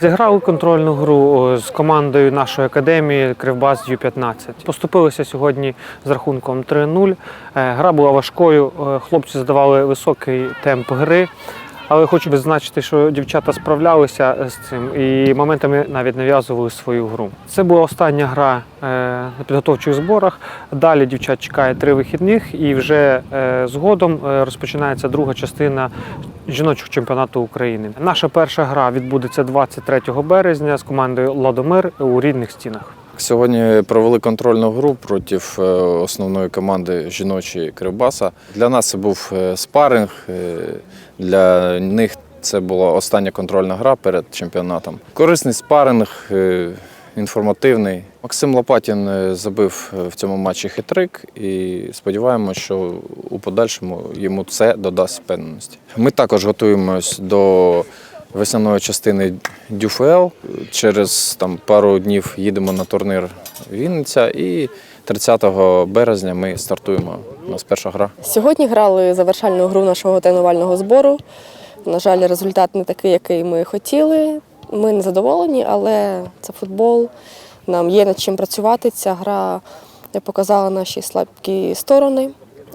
Зіграли контрольну гру з командою нашої академії Кривбас Ю-15. Поступилися сьогодні з рахунком 3-0. Е, Гра була важкою, е, хлопці задавали високий темп гри. Але хочу відзначити, що дівчата справлялися з цим і моментами навіть нав'язували свою гру. Це була остання гра е, на підготовчих зборах. Далі дівчат чекає три вихідних, і вже е, згодом е, розпочинається друга частина жіночого чемпіонату України. Наша перша гра відбудеться 23 березня з командою Ладомир у рідних стінах. Сьогодні провели контрольну гру проти е, основної команди жіночої Кривбаса. Для нас це був е, спаринг. е, Для них це була остання контрольна гра перед чемпіонатом. Корисний спаринг, інформативний. Максим Лопатін забив в цьому матчі хитрик і сподіваємося, що у подальшому йому це додасть впевненості. Ми також готуємось до весняної частини ДЮФЛ. Через там, пару днів їдемо на турнір Вінниця і 30 березня ми стартуємо. У нас перша гра. Сьогодні грали завершальну гру нашого тренувального збору. На жаль, результат не такий, який ми хотіли. Ми не задоволені, але це футбол. Нам є над чим працювати. Ця гра показала наші слабкі сторони,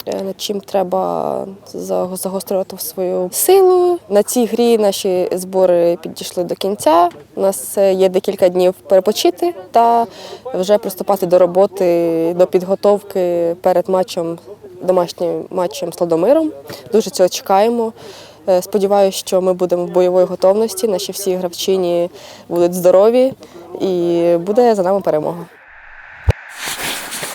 над чим треба загострювати свою силу. На цій грі наші збори підійшли до кінця. У нас е, є декілька днів перепочити та вже приступати до роботи, до підготовки перед матчем домашнім матчем з Ладомиром. Дуже цього чекаємо. Е, Сподіваюся, що ми будемо в бойовій готовності. Наші всі гравчині будуть здорові і буде за нами перемога.